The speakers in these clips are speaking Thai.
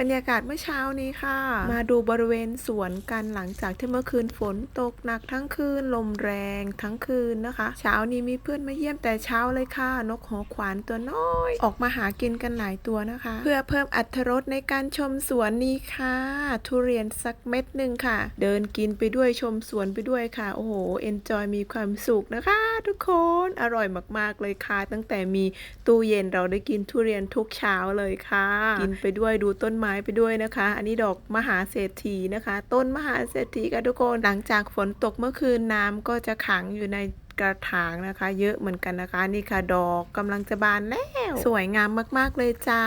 บรรยากาศเมื่อเช้านี้ค่ะ มาดูบริเวณสวนกันหลังจากที่เมื่อคืนฝนตกหนักทั้งคืนลมแรงทั้งคืนนะคะ เช้านี้มีเพื่อนมาเยี่ยมแต่เช้าเลยค่ะ นกหัวขวานตัวน้อย ออกมาหากินกันหลายตัวนะคะ เพื่อเพิ่มอรรถรสในการชมสวนนี้ค่ะ ทุเรียนสักเม็ดหนึ่งค่ะ เดินกินไปด้วยชมสวนไปด้วยค่ะ โอ้โหเอนจอยมีความสุขนะคะ ทุกคนอร่อยมากๆเลยค่ะ ตั้งแต่มีตู้เย็นเราได้กินทุเรียนทุกเช้าเลยค่ะ กินไปด้วยดูต้นไม้ไปด้วยนะคะ อันนี้ดอกมหาเศรษฐีนะคะ ต้นมหาเศรษฐีค่ะทุกคนหลังจากฝนตกเมื่อคืนน้ำก็จะขังอยู่ในกระถางนะคะ เยอะเหมือนกันนะคะ นี่ค่ะดอกกำลังจะบานแล้ว สวยงามมากๆเลยจ้า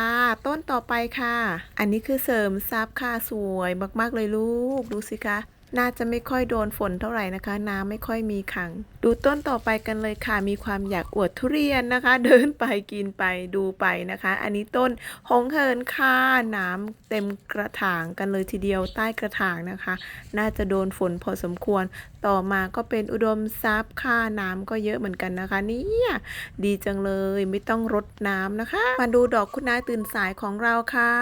ต้นต่อไปค่ะ อันนี้คือเสริมซับค่ะสวยมากๆเลยลูกดูสิคะ น่าจะไม่ค่อยโดนฝนเท่าไหร่นะคะ น้ำไม่ค่อยมีขัง ดูต้นต่อไปกันเลยค่ะ มีความอยากอวดทุเรียนนะคะ เดินไปกินไปดูไปนะคะ อันนี้ต้นหงเหินค่ะน้ำเต็มกระถางกันเลยทีเดียวใต้กระถางนะคะ น่าจะโดนฝนพอสมควร ต่อมาก็เป็นอุดมทรัพย์ค่ะน้ำก็เยอะเหมือนกันนะคะเนี่ยดีจังเลยไม่ต้องรดน้ำนะคะ มาดูดอกคุณนายตื่นสายของเราค่ะ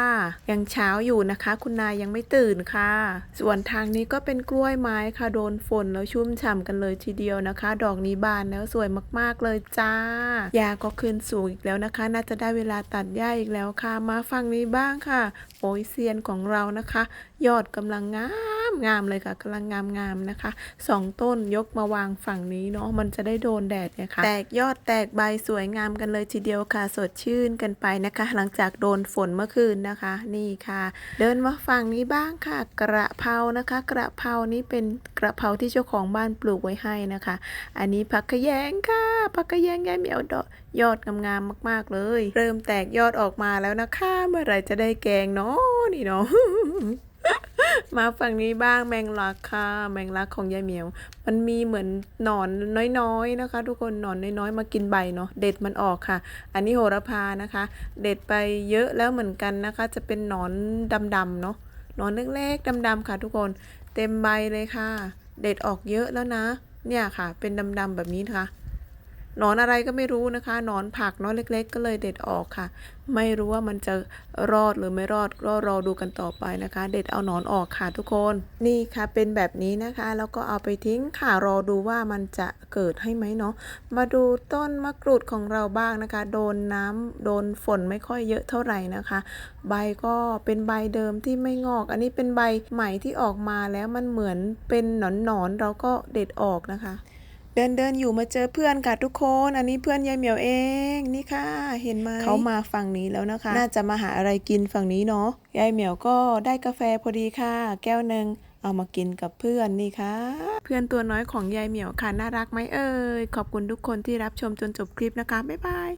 ยังเช้าอยู่นะคะ คุณนายยังไม่ตื่นค่ะ ส่วนทางนี้ก็เป็น็นกล้วยไม้ค่ะโดนฝนแล้วชุ่มฉ่ำกันเลยทีเดียวนะคะ ดอกนี้บานแล้วสวยมากๆเลยจ้ายาก็ขึ้นสูงอีกแล้วนะคะ น่าจะได้เวลาตัดหญ้าอีกแล้วค่ะ มาฟังนี้บ้างค่ะโอยเซียนของเรานะคะ ยอดกำลังงาม งามเลยค่ะกำลังงามงามนะคะสองต้นยกมาวางฝั่งนี้เนาะมันจะได้โดนแดดเนี่ยค่ะแตกยอดแตกใบสวยงามกันเลยทีเดียวค่ะ สดชื่นกันไปนะคะ หลังจากโดนฝนเมื่อคืนนะคะ นี่ค่ะ เดินมาฝั่งนี้บ้างค่ะ กระเพรานะคะ กระเพรานี้เป็นกระเพราที่เจ้าของบ้านปลูกไว้ให้นะคะ อันนี้ผักขะแยงค่ะผักขะแยงยายเหมียวดอกยอดงามๆมาก ๆ เลย เริ่มแตกยอดออกมาแล้วนะคะ เมื่อไหร่จะได้แกงเนาะนี่เนาะ มาฝั่งนี้บ้างแมงลักค่ะ แมงลักของยายเหมียว มันมีเหมือนหนอนน้อยๆนะคะ ทุกคนหนอนน้อยๆมากินใบเนาะเด็ดมันออกค่ะ อันนี้โหระพานะคะ เด็ดไปเยอะแล้วเหมือนกันนะคะ จะเป็นหนอนดำๆเนาะหนอนเล็กๆดำๆค่ะ ทุกคนเต็มใบเลยค่ะ เด็ดออกเยอะแล้วนะ เนี่ยค่ะ เป็นดำๆแบบนี้นะคะ หนอนอะไรก็ไม่รู้นะคะ หนอนผักเนาะเล็ก ๆ ก็เลยเด็ดออกค่ะ ไม่รู้ว่ามันจะรอดหรือไม่รอดก็รอดูกันต่อไปนะคะ เด็ดเอาหนอนออกค่ะทุกคน นี่ค่ะเป็นแบบนี้นะคะ แล้วก็เอาไปทิ้งค่ะรอดูว่ามันจะเกิดให้ไหมเนาะมาดูต้นมะกรูดของเราบ้างนะคะ โดนน้ำโดนฝนไม่ค่อยเยอะเท่าไหร่นะคะ ใบก็เป็นใบเดิมที่ไม่งอก อันนี้เป็นใบใหม่ที่ออกมาแล้วมันเหมือนเป็นหนอนๆเราก็เด็ดออกนะคะ เดินเดินอยู่มาเจอเพื่อนค่ะทุกคน อันนี้เพื่อนยายเหมียวเองนี่ค่ะเห็นไหมเขามาฝั่งนี้แล้วนะคะ น่าจะมาหาอะไรกินฝั่งนี้เนาะยายเหมียวก็ได้กาแฟพอดีค่ะ แก้วหนึ่งเอามากินกับเพื่อนนี่ค่ะ เพื่อนตัวน้อยของยายเหมียวค่ะน่ารักไหมเอ่ยขอบคุณทุกคนที่รับชมจนจบคลิปนะคะบ๊ายบาย